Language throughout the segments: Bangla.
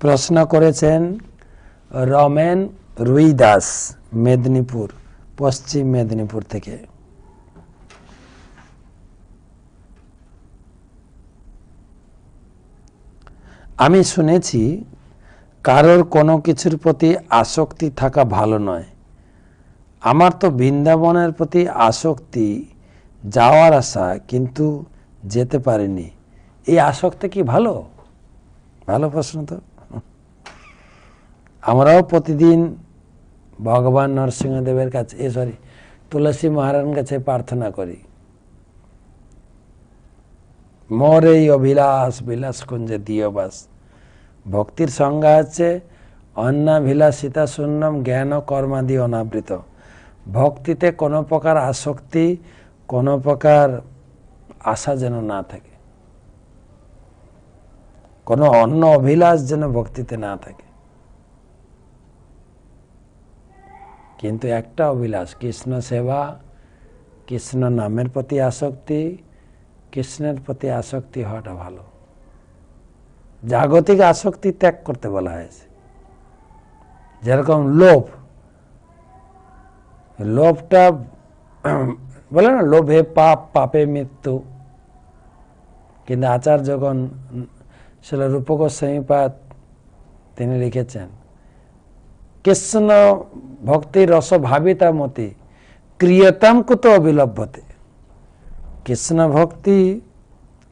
প্রশ্ন করেছেন রমেন রুই দাস মেদিনীপুর, পশ্চিম মেদিনীপুর থেকে। আমি শুনেছি, কারোর কোনো কিছুর প্রতি আসক্তি থাকা ভালো নয়। আমার তো বৃন্দাবনের প্রতি আসক্তি যাওয়ার আশা, কিন্তু যেতে পারিনি। এই আসক্তি কি ভালো? ভালো প্রশ্ন তো। আমরাও প্রতিদিন ভগবান নরসিংহদেবের কাছে, এ সরি তুলসী মহারাজের কাছে প্রার্থনা করি। মোর এই অভিলাষ বিলাস কুঞ্জে দিয়বাস ভক্তির সংজ্ঞা হচ্ছে অন্নাভিলাষিতা শূন্যম জ্ঞান কর্মাদি অনাবৃত। ভক্তিতে কোনো প্রকার আসক্তি, কোনো প্রকার আশা যেন না থাকে। কোনো অন্য অভিলাষ যেন ভক্তিতে না থাকে। কিন্তু একটা অভিলাষ, কৃষ্ণ সেবা, কৃষ্ণ নামের প্রতি আসক্তি, কৃষ্ণের প্রতি আসক্তি হওয়াটা ভালো। জাগতিক আসক্তি ত্যাগ করতে বলা হয়েছে। যেরকম লোভ, লোভটা, বলে না, লোভে পাপ, পাপে মৃত্যু। কিন্তু আচার যখন সেটা রূপক সমীপাত তিনি লিখেছেন, কৃষ্ণ ভক্তি রস ভাবিতা মতি, ক্রিয়তাম কুত অবিলভ্যতে কৃষ্ণ ভক্তি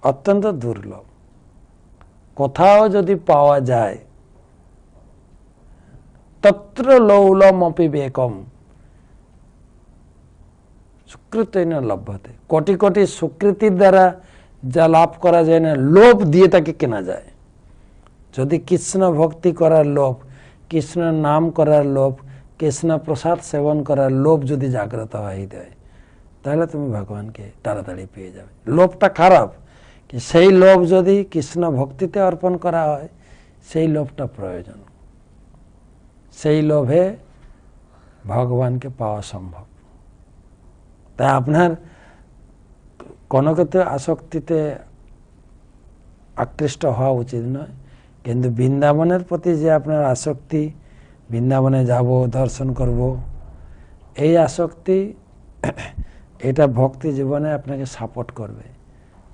অত্যন্ত দুর্লভ। কোথাও যদি পাওয়া যায়, তত্র লৌলম অপি বেকম। সুকৃত লভ্যতে। কোটি কোটি সুকৃতির দ্বারা যা লাভ করা যায় না, লোভ দিয়ে তাকে কেনা যায়। যদি কৃষ্ণ ভক্তি করার লোভ কৃষ্ণ নাম করার লোভ কৃষ্ণ প্রসাদ সেবন করার লোভ যদি জাগ্রত হয়ে দেয় তাহলে তুমি ভগবানকে তাড়াতাড়ি পেয়ে যাবে। লোভটা খারাপ সেই লোভ যদি কৃষ্ণ ভক্তিতে অর্পণ করা হয়, সেই লোভটা প্রয়োজন। সেই লোভে ভগবানকে পাওয়া সম্ভব। তাই আপনার কোনো ক্ষেত্রে আসক্তিতে আকৃষ্ট হওয়া উচিত নয়, কিন্তু বৃন্দাবনের প্রতি যে আপনার আসক্তি বৃন্দাবনে যাব, দর্শন করব। এই আসক্তি, এটা ভক্তি জীবনে আপনাকে সাপোর্ট করবে।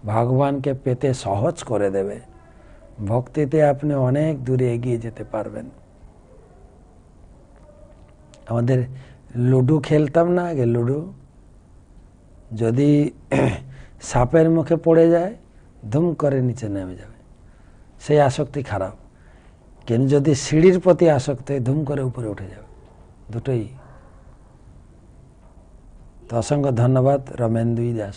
ভগবানকে পেতে সহজ করে দেবে। ভক্তিতে আপনি অনেক দূরে এগিয়ে যেতে পারবেন। আমাদের লুডো খেলতাম না আগে, লুডো। যদি সাপের মুখে পড়ে যায়, ধুম করে নিচে নেমে যাবে। সেই আসক্তি খারাপ। কিন্তু যদি সিঁড়ির প্রতি আসক্তি ধুম করে উপরে উঠে যাবে দুটোই তো অসংখ্য ধন্যবাদ রমেন দুই দাস